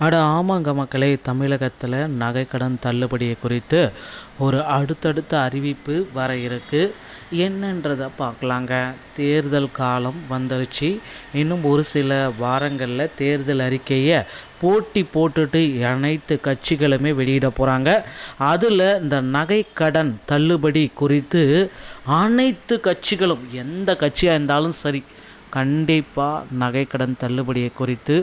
அட ஆமாங்க மக்களே தமிழகத்தில் நகைக்கடன் தள்ளுபடியை குறித்து ஒரு அடுத்தடுத்த அறிவிப்பு வர இருக்குது என்னன்றதை பார்க்கலாங்க. தேர்தல் காலம் வந்துருச்சு. இன்னும் ஒரு சில வாரங்களில் தேர்தல் அறிக்கையை போட்டி போட்டுட்டு அனைத்து கட்சிகளுமே வெளியிட போகிறாங்க அதில் இந்த நகைக்கடன் தள்ளுபடி குறித்து அனைத்து கட்சிகளும் எந்த கட்சியாக இருந்தாலும் சரி கண்டிப்பாக நகைக்கடன் தள்ளுபடியை குறித்து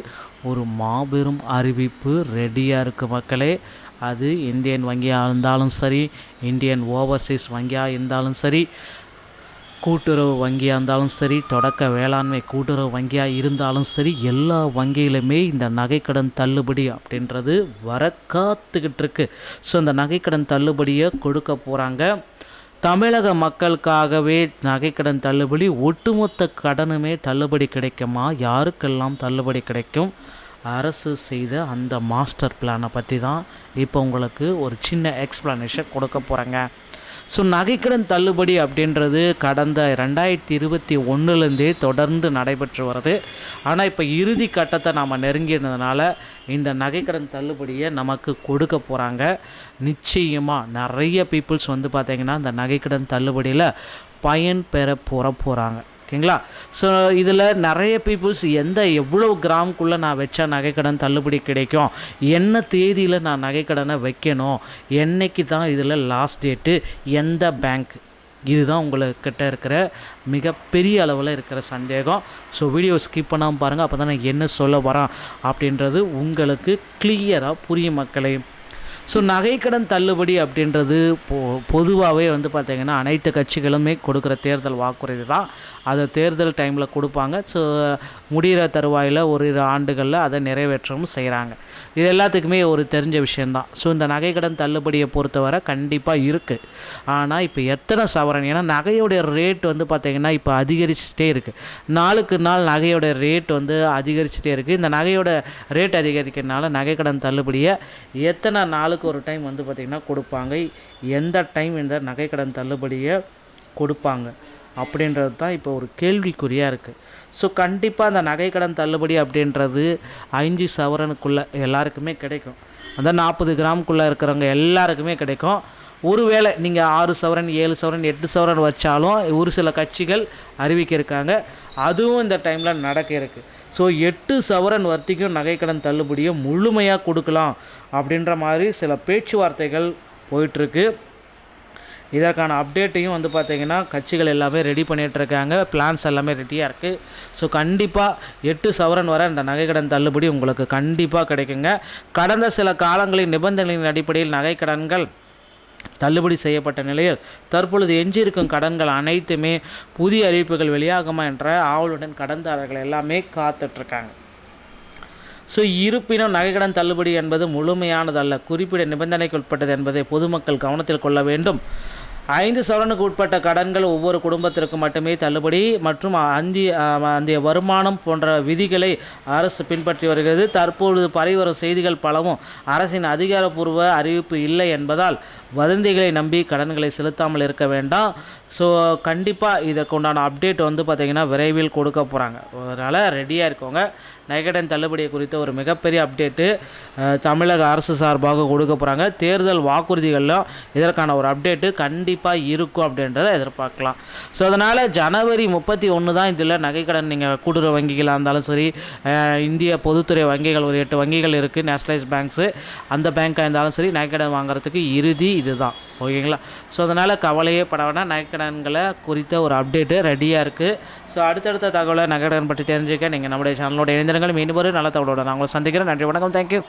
ஒரு மாபெரும் அறிவிப்பு ரெடியாக இருக்குது மக்களே. அது இந்தியன் வங்கியாக இருந்தாலும் சரி இந்தியன் ஓவர்சீஸ் வங்கியாக இருந்தாலும் சரி கூட்டுறவு வங்கியாக இருந்தாலும் சரி தொடக்க வேளாண்மை கூட்டுறவு வங்கியாக இருந்தாலும் சரி எல்லா வங்கியிலுமே இந்த நகைக்கடன் தள்ளுபடி அப்படின்றது வர காத்துக்கிட்டு இருக்கு. ஸோ இந்த நகைக்கடன் தள்ளுபடியை கொடுக்க போகிறாங்க தமிழக மக்களுக்காகவே நகைக்கடன் தள்ளுபடி ஒட்டுமொத்த கடனுமே தள்ளுபடி கிடைக்குமா? யாருக்கெல்லாம் தள்ளுபடி கிடைக்கும்? அரசு செய்த அந்த மாஸ்டர் பிளானை பற்றி தான் இப்போ உங்களுக்கு ஒரு சின்ன எக்ஸ்ப்ளனேஷன் கொடுக்க போகிறேங்க ஸோ நகைக்கடன் தள்ளுபடி அப்படின்றது கடந்த ரெண்டாயிரத்தி இருபத்தி ஒன்றுலேருந்தே தொடர்ந்து நடைபெற்று வருது. ஆனால் இப்போ இறுதி கட்டத்தை நாம் நெருங்கினதுனால இந்த நகைக்கடன் தள்ளுபடியை நமக்கு கொடுக்க போகிறாங்க நிச்சயமாக நிறைய பீப்புள்ஸ் வந்து பார்த்திங்கன்னா இந்த நகைக்கடன் தள்ளுபடியில் பயன் பெற போகிற போகிறாங்க ஓகேங்களா? ஸோ இதில் நிறைய பீப்புள்ஸ் எந்த எவ்வளோ கிராமுக்குள்ளே நான் வச்சா நகைக்கடன் தள்ளுபடி கிடைக்கும்? என்ன தேதியில் நான் நகைக்கடனை வைக்கணும்? என்னைக்கு தான் இதில் லாஸ்ட் டேட்டு எந்த பேங்க் இதுதான் உங்கள்கிட்ட இருக்கிற மிகப்பெரிய அளவில் இருக்கிற சந்தேகம். ஸோ வீடியோ ஸ்கிப் பண்ணாமல் பாருங்கள் அப்போ தான் நான் என்ன சொல்ல வரேன் அப்படின்றது உங்களுக்கு கிளியராக புரியும் மக்களையும் ஸோ நகைக்கடன் தள்ளுபடி அப்படின்றது பொ பொதுவாகவே வந்து பார்த்திங்கன்னா அனைத்து கட்சிகளுமே கொடுக்குற தேர்தல் வாக்குறுதி தான். அதை தேர்தல் டைமில் கொடுப்பாங்க. ஸோ முடிகிற தருவாயில் ஒரு இரு ஆண்டுகளில் அதை நிறைவேற்றவும் செய்கிறாங்க இது எல்லாத்துக்குமே ஒரு தெரிஞ்ச விஷயந்தான் ஸோ இந்த நகைக்கடன் தள்ளுபடியை பொறுத்தவரை கண்டிப்பாக இருக்குது ஆனால் இப்போ எத்தனை சவரன்? ஏன்னா நகையோடைய ரேட் வந்து பார்த்திங்கன்னா இப்போ அதிகரிச்சுட்டே இருக்குது நாளுக்கு நாள் நகையோட ரேட் வந்து அதிகரிச்சுட்டே இருக்குது இந்த நகையோட ரேட் அதிகரிக்கிறதுனால நகைக்கடன் தள்ளுபடியை எத்தனை நாளுக்கு ஒரு டைம் வந்து பார்த்திங்கன்னா கொடுப்பாங்க. எந்த டைம் இந்த நகைக்கடன் தள்ளுபடியை கொடுப்பாங்க? அப்படின்றது தான் இப்போ ஒரு கேள்விக்குறியாக இருக்குது ஸோ கண்டிப்பாக அந்த நகைக்கடன் தள்ளுபடி அப்படின்றது அஞ்சு சவரனுக்குள்ளே எல்லாருக்குமே கிடைக்கும். அந்த நாற்பது கிராமுக்குள்ளே இருக்கிறவங்க எல்லாருக்குமே கிடைக்கும். ஒருவேளை நீங்கள் ஆறு சவரன் ஏழு சவரன் எட்டு சவரன் வச்சாலும் ஒரு சில கட்சிகள் அறிவிக்க இருக்காங்க அதுவும் இந்த டைமில் நடக்க இருக்குது ஸோ எட்டு சவரன் வர்த்திக்கும் நகைக்கடன் தள்ளுபடியை முழுமையாக கொடுக்கலாம் அப்படின்ற மாதிரி சில பேச்சுவார்த்தைகள் போயிட்டுருக்கு. இதற்கான அப்டேட்டையும் வந்து பார்த்திங்கன்னா கட்சிகள் எல்லாமே ரெடி பண்ணிகிட்ருக்காங்க பிளான்ஸ் எல்லாமே ரெடியாக இருக்குது ஸோ கண்டிப்பாக எட்டு சவரன் வர இந்த நகைக்கடன் தள்ளுபடி உங்களுக்கு கண்டிப்பாக கிடைக்குங்க. கடந்த சில காலங்களின் நிபந்தனைகளின் அடிப்படையில் நகைக்கடன்கள் தள்ளுபடி செய்யப்பட்ட நிலையில் தற்பொழுது எஞ்சியிருக்கும் கடன்கள் அனைத்துமே புதிய அறிவிப்புகள் வெளியாகுமா என்ற ஆவலுடன் கடன்தாரர்கள் எல்லாமே காத்துட்ருக்காங்க. ஸோ இருப்பினும் நகைக்கடன் தள்ளுபடி என்பது முழுமையானதல்ல. குறிப்பிட்ட நிபந்தனைக்கு உட்பட்டது என்பதை பொதுமக்கள் கவனத்தில் கொள்ள வேண்டும். ஐந்து சவரனுக்கு உட்பட்ட கடன்கள் ஒவ்வொரு குடும்பத்திற்கு மட்டுமே தள்ளுபடி மற்றும் அந்திய அந்திய வருமானம் போன்ற விதிகளை அரசு பின்பற்றி வருகிறது. தற்பொழுது பரவி செய்திகள் பலவும் அரசின் அதிகாரப்பூர்வ அறிவிப்பு இல்லை என்பதால் வதந்திகளை நம்பி கடன்களை செலுத்தாமல் இருக்க வேண்டாம். ஸோ கண்டிப்பாக இதற்கு உண்டான அப்டேட் வந்து பார்த்திங்கன்னா விரைவில் கொடுக்க போகிறாங்க அதனால் ரெடியாக இருக்கவங்க நகைக்கடன் தள்ளுபடியை குறித்த ஒரு மிகப்பெரிய அப்டேட்டு தமிழக அரசு சார்பாக கொடுக்க போகிறாங்க தேர்தல் வாக்குறுதிகளிலும் இதற்கான ஒரு அப்டேட்டு கண்டிப்பாக இருக்கும் அப்படின்றத எதிர்பார்க்கலாம். ஸோ அதனால் ஜனவரி முப்பத்தி ஒன்று தான் இதில் நகைக்கடன் நீங்கள் கூட்டுறவு வங்கிகளாக இருந்தாலும் சரி இந்திய பொதுத்துறை வங்கிகள் ஒரு எட்டு வங்கிகள் இருக்குது நேஷனலைஸ் பேங்க்ஸு. அந்த பேங்க்காக இருந்தாலும் சரி நகைக்கடன் வாங்குறதுக்கு இறுதி இதுதான். ஓகேங்களா? ஸோ அதனால் கவலையே பட வேணாம். நகைக்கடன்களை குறித்த ஒரு அப்டேட்டு ரெடியாக இருக்குது ஸோ அடுத்தடுத்த தகவலை நகைக்கடன் பற்றி தெரிஞ்சுக்க நீங்கள் நம்முடைய சேனலோட இணைந்திருங்கள். மீண்டும் ஒரு நல்ல தகவலோட நான் உங்களை சந்திக்கிறேன். நன்றி வணக்கம். தேங்க்யூ